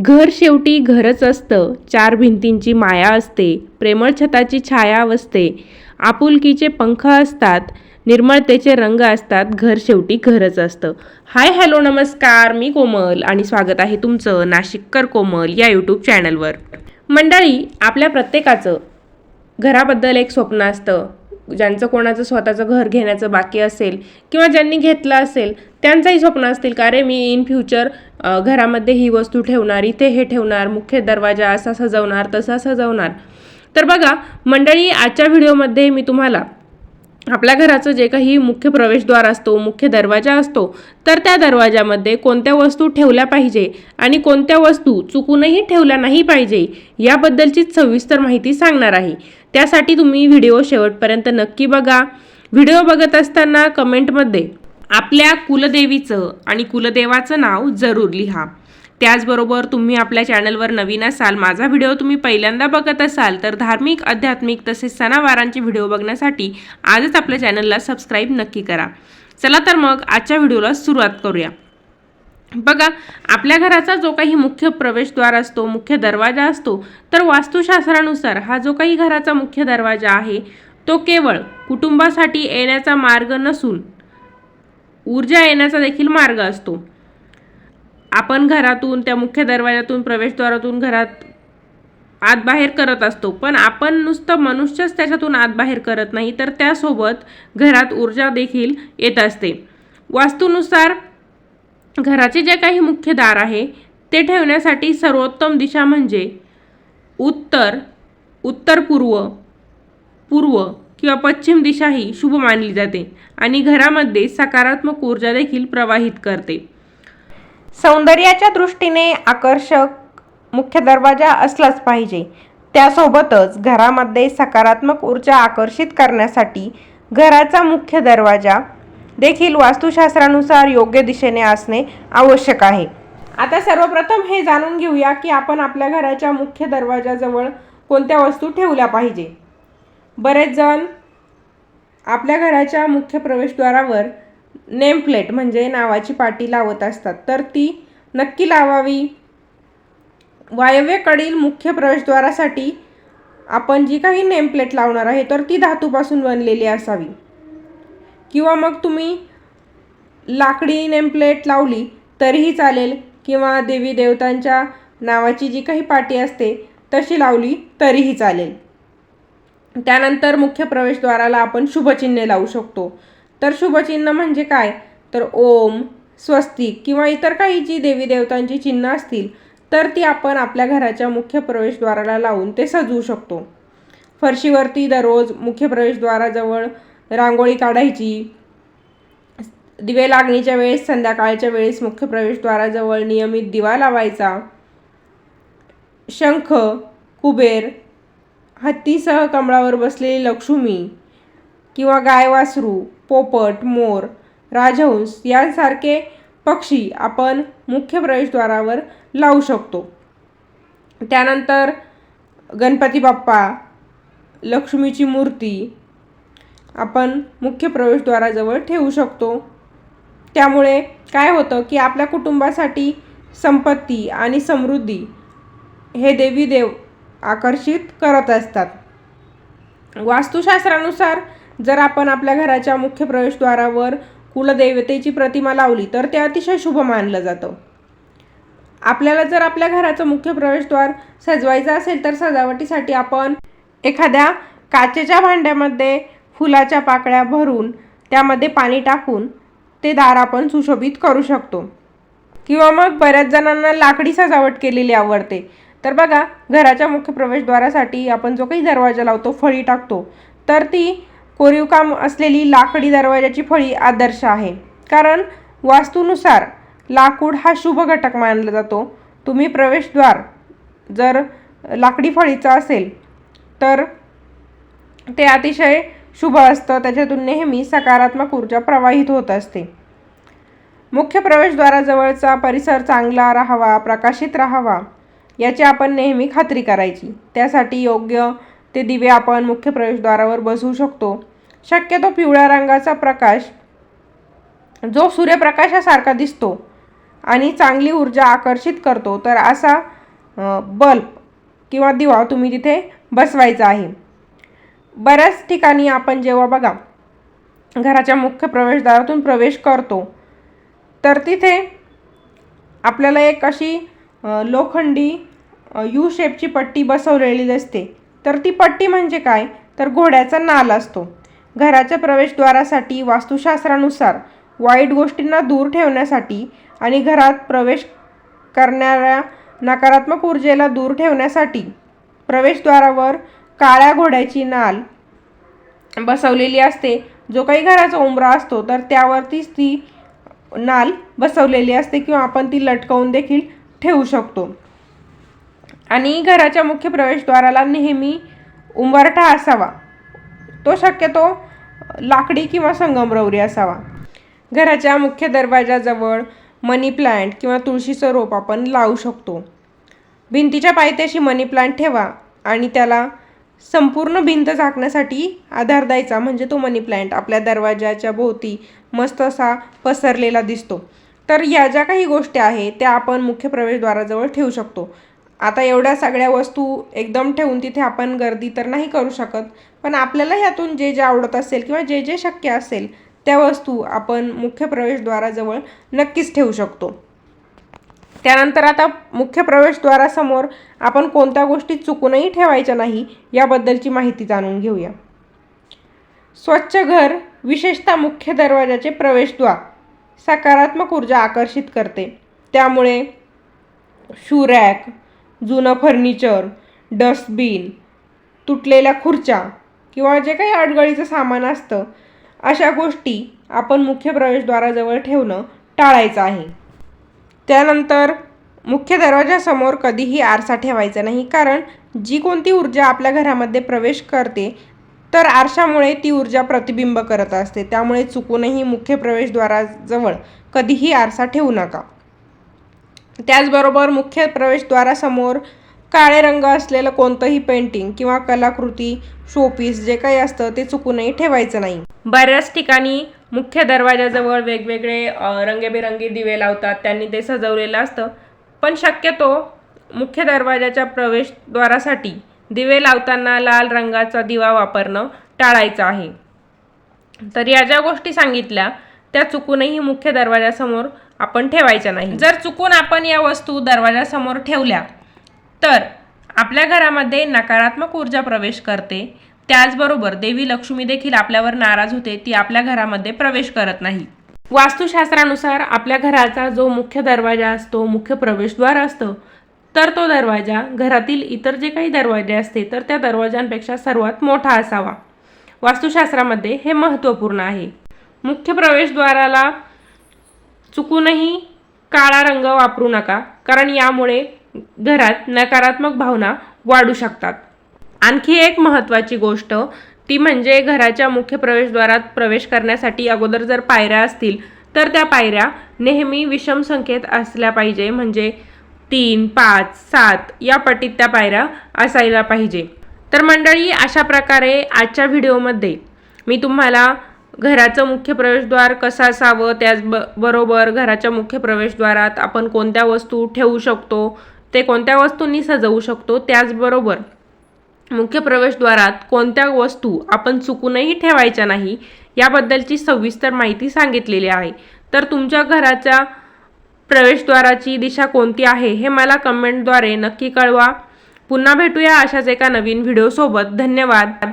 घर शेवटी घरच असतं. चार भिंतींची माया असते. प्रेमळ छताची छाया असते. आपुलकीचे पंख असतात. निर्मळतेचे रंग असतात. घर शेवटी घरच असतं. हाय हॅलो नमस्कार. मी कोमल आणि स्वागत आहे तुमचं नाशिककर कोमल या यूट्यूब चॅनलवर. मंडळी आपल्या प्रत्येकाचं घराबद्दल एक स्वप्न असतं. ज्यांचं कोणाचं स्वतःचं घर घेण्याचं बाकी असेल किंवा ज्यांनी घेतलं असेल त्यांचंही स्वप्न असतील का रे मी इन फ्युचर घरामध्ये ही वस्तू ठेवणार इथे हे ठेवणार मुख्य दरवाजा असा सजवणार तसा सजवणार. तर बघा मंडळी आजच्या व्हिडिओमध्ये मी तुम्हाला आपल्या घराचं जे काही मुख्य प्रवेशद्वार असतो मुख्य दरवाजा असतो तर त्या दरवाजामध्ये कोणत्या वस्तू ठेवल्या पाहिजे आणि कोणत्या वस्तू चुकूनही ठेवल्या नाही पाहिजे याबद्दलची सविस्तर माहिती सांगणार आहे. त्यासाठी तुम्ही व्हिडिओ शेवटपर्यंत नक्की बघा. व्हिडिओ बघत असताना कमेंटमध्ये आपल्या कुलदेवीचं आणि कुलदेवाचं नाव जरूर लिहा. त्याचबरोबर तुम्ही आपल्या चॅनलवर नवीन असाल माझा व्हिडिओ तुम्ही पहिल्यांदा बघत असाल तर धार्मिक आध्यात्मिक तसेच सणावारांचे व्हिडिओ बघण्यासाठी आजच आपल्या चॅनलला सबस्क्राईब नक्की करा. चला तर मग आजच्या व्हिडिओला सुरुवात करूया. बघा आपल्या घराचा जो काही मुख्य प्रवेशद्वार असतो मुख्य दरवाजा असतो तर वास्तुशास्त्रानुसार हा जो काही घराचा मुख्य दरवाजा आहे तो केवळ कुटुंबासाठी येण्याचा मार्ग नसून ऊर्जा येण्याचा देखील मार्ग असतो. आपण घरातून त्या मुख्य दरवाजातून प्रवेशद्वारातून घरात आत बाहेर करत असतो. पण आपण नुसतं मनुष्यच त्याच्यातून आत बाहेर करत नाही तर त्यासोबत घरात ऊर्जा देखील येत असते. वास्तूनुसार घराचे जे काही मुख्य दार आहे ते ठेवण्यासाठी सर्वोत्तम दिशा म्हणजे उत्तर उत्तर पूर्व पूर्व किंवा पश्चिम दिशा ही शुभ मानली जाते आणि घरामध्ये सकारात्मक ऊर्जा देखील प्रवाहित करते. सौंदर्याच्या दृष्टीने आकर्षक मुख्य दरवाजा असलाच पाहिजे. त्यासोबतच घरामध्ये सकारात्मक ऊर्जा आकर्षित करण्यासाठी घराचा मुख्य दरवाजा देखील वास्तुशास्त्रानुसार योग्य दिशेने असणे आवश्यक आहे. आता सर्वप्रथम हे जाणून घेऊया की आपण आपल्या घराच्या मुख्य दरवाजाजवळ कोणत्या वस्तू ठेवल्या पाहिजे. बरेच जण आपल्या घराच्या मुख्य प्रवेशद्वारावर नेमप्लेट म्हणजे नावाची पाटी लावत असतात. तर ती नक्की लावावी? वायव्येकडील मुख्य प्रवेशद्वारासाठी आपण जी काही नेमप्लेट लावणार आहे तर ती धातूपासून बनलेली असावी. किंवा मग तुम्ही लाकडी नेमप्लेट लावली तरीही चालेल. किंवा देवी देवतांच्या नावाची जी काही पाटी असते तशी लावली तरीही चालेल. त्यानंतर मुख्य प्रवेशद्वाराला आपण शुभचिन्हे लावू शकतो. तर शुभचिन्ह म्हणजे काय? तर ओम स्वस्तिक किंवा इतर काही जी देवी देवतांची चिन्ह असतील तर ती आपण आपल्या घराच्या मुख्य प्रवेशद्वाराला लावून ते सजवू शकतो. फरशीवरती दररोज मुख्य प्रवेशद्वाराजवळ रांगोळी काढायची. दिवे लागणीच्या वेळेस संध्याकाळच्या वेळेस मुख्य प्रवेशद्वाराजवळ नियमित दिवा लावायचा. शंख कुबेर हत्तीसह कमळावर बसलेली लक्ष्मी किंवा गायवासरू पोपट मोर राजहंस यांसारखे पक्षी आपण मुख्य प्रवेशद्वारावर लावू शकतो. त्यानंतर गणपती बाप्पा लक्ष्मीची मूर्ती आपण मुख्य प्रवेशद्वाराजवळ ठेवू शकतो. त्यामुळे काय होतं की आपल्या कुटुंबासाठी संपत्ती आणि समृद्धी हे देवी देव आकर्षित करत असतात. वास्तुशास्त्रानुसार जर आपण आपल्या घराच्या मुख्य प्रवेशद्वारावर कुलदेवतेची प्रतिमा लावली तर ते अतिशय शुभ मानलं जातं. आपल्याला जर आपल्या घराचं मुख्य प्रवेशद्वार सजवायचं असेल तर सजावटीसाठी आपण एखाद्या काचेच्या भांड्यामध्ये फुलाच्या पाकळ्या भरून त्यामध्ये पाणी टाकून ते दार आपण सुशोभित करू शकतो. किंवा मग बऱ्याच जणांना लाकडी सजावट केलेली आवडते. तर बघा घराच्या मुख्य प्रवेशद्वारासाठी आपण जो काही दरवाजा लावतो फळी टाकतो तर ती कोरीव काम असलेली लाकडी दरवाजाची फळी आदर्श आहे. कारण वास्तूनुसार लाकूड हा शुभ घटक मानला जातो. तुम्ही प्रवेशद्वार जर लाकडी फळीचा असेल तर ते अतिशय शुभ असतं. त्याच्यातून नेहमी सकारात्मक ऊर्जा प्रवाहित होत असते. मुख्य प्रवेशद्वाराजवळचा परिसर चांगला राहावा प्रकाशित राहावा. याची आपण नेहमी खात्री करायची. त्यासाठी योग्य ते दिवे आपण मुख्य प्रवेशद्वारावर बसवू शकतो. शक्यतो पिवळ्या रंगाचा प्रकाश जो सूर्यप्रकाशासारखा दिसतो आणि चांगली ऊर्जा आकर्षित करतो तर असा बल्ब किंवा दिवा तुम्ही तिथे बसवायचा आहे. बऱ्याच ठिकाणी आपण जेव्हा बघा घराच्या मुख्य प्रवेशद्वारातून प्रवेश करतो तर तिथे आपल्याला एक अशी लोखंडी यू शेपची पट्टी बसवलेली असते. तर ती पट्टी म्हणजे काय? तर घोड्याचा नाल असतो. घराच्या प्रवेशद्वारासाठी वास्तुशास्त्रानुसार वाईट गोष्टींना दूर ठेवण्यासाठी आणि घरात प्रवेश करणाऱ्या नकारात्मक ऊर्जेला दूर ठेवण्यासाठी प्रवेशद्वारावर काळ्या घोड्याची नाल बसवलेली असते. जो काही घराचा उंबरा असतो तर त्यावरतीच ती नाल बसवलेली असते किंवा आपण ती लटकवून देखील ठेवू शकतो. आणि घराच्या मुख्य प्रवेशद्वाराला नेहमी उंबरठा असावा. तो शक्यतो लाकडी किंवा संगमरवरी असावा. घराच्या मुख्य दरवाजाजवळ मनी प्लांट किंवा तुळशीचं रोप आपण लावू शकतो. भिंतीच्या पायथ्याशी मनी प्लांट ठेवा आणि त्याला संपूर्ण भिंत झाकण्यासाठी आधार द्यायचा म्हणजे तो मनी प्लांट आपल्या दरवाजाच्या भोवती मस्त असा पसरलेला दिसतो. तर या ज्या काही गोष्टी आहेत त्या आपण मुख्य प्रवेशद्वाराजवळ ठेवू शकतो. आता एवढ्या सगळ्या वस्तू एकदम ठेवून तिथे आपण गर्दी तर नाही करू शकत पण आपल्याला ह्यातून जे जे आवडत असेल किंवा जे जे शक्य असेल त्या वस्तू आपण मुख्य प्रवेशद्वाराजवळ नक्कीच ठेवू शकतो. त्यानंतर आता मुख्य प्रवेशद्वारासमोर आपण कोणत्या गोष्टी चुकूनही ठेवायच्या नाही याबद्दलची माहिती जाणून घेऊया. स्वच्छ घर विशेषतः मुख्य दरवाजाचे प्रवेशद्वार सकारात्मक ऊर्जा आकर्षित करते. त्यामुळे शू रॅक जुनं फर्निचर डस्टबिन तुटलेल्या खुर्च्या किंवा जे काही अडगळीचं सामान असतं अशा गोष्टी आपण मुख्य प्रवेशद्वाराजवळ ठेवणं टाळायचं आहे. त्यानंतर मुख्य दरवाजासमोर कधीही आरसा ठेवायचा नाही कारण जी कोणती ऊर्जा आपल्या घरामध्ये प्रवेश करते तर आरशामुळे ती ऊर्जा प्रतिबिंब करत असते. त्यामुळे चुकूनही मुख्य प्रवेशद्वाराजवळ कधीही आरसा ठेवू नका. त्याचबरोबर मुख्य प्रवेशद्वारासमोर काळे रंग असलेलं कोणतंही पेंटिंग किंवा कलाकृती शोपीस जे काही असतं ते चुकूनही ठेवायचं नाही. बऱ्याच ठिकाणी मुख्य दरवाजाजवळ वेगवेगळे रंगेबेरंगी दिवे लावतात त्यांनी ते सजवलेलं असतं. पण शक्यतो मुख्य दरवाजाच्या प्रवेशद्वारासाठी दिवे लावताना लाल रंगाचा दिवा वापरणं टाळायचं आहे. तर या ज्या गोष्टी सांगितल्या त्या चुकूनही मुख्य दरवाजासमोर आपण ठेवायच्या नाही. जर चुकून आपण या वस्तू दरवाजासमोर ठेवल्या तर आपल्या घरामध्ये नकारात्मक ऊर्जा प्रवेश करते. त्याचबरोबर देवी लक्ष्मी देखील आपल्यावर नाराज होते ती आपल्या घरामध्ये प्रवेश करत नाही. वास्तुशास्त्रानुसार आपल्या घराचा जो मुख्य दरवाजा असतो मुख्य प्रवेशद्वार असतं तर तो दरवाजा घरातील इतर जे काही दरवाजे असते तर त्या दरवाजांपेक्षा सर्वात मोठा असावा. वास्तुशास्त्रामध्ये हे महत्त्वपूर्ण आहे. मुख्य प्रवेशद्वाराला चुकूनही काळा रंग वापरू नका कारण यामुळे घरात नकारात्मक भावना वाढू शकतात. आणखी एक महत्त्वाची गोष्ट ती म्हणजे घराच्या मुख्य प्रवेशद्वारात प्रवेश करण्यासाठी अगोदर जर पायऱ्या असतील तर त्या पायऱ्या नेहमी विषम संख्येत असल्या पाहिजे म्हणजे तीन पाच सात या पटीत त्या पायऱ्या असायला पाहिजे. तर मंडळी अशा प्रकारे आजच्या व्हिडिओमध्ये मी तुम्हाला घराचं मुख्य प्रवेशद्वार कसं असावं? त्याच ब बरोबर घराच्या मुख्य प्रवेशद्वारात आपण कोणत्या वस्तू ठेवू शकतो? ते कोणत्या वस्तूंनी सजवू शकतो? त्याचबरोबर मुख्य प्रवेशद्वारात कोणत्या वस्तू आपण चुकूनही ठेवायच्या नाही याबद्दलची सविस्तर माहिती सांगितलेली आहे. तर तुमच्या घराच्या प्रवेशद्वाराची दिशा कोणती आहे हे मला कमेंटद्वारे नक्की कळवा. पुन्हा भेटूया अशाच एका नवीन व्हिडिओसोबत. धन्यवाद.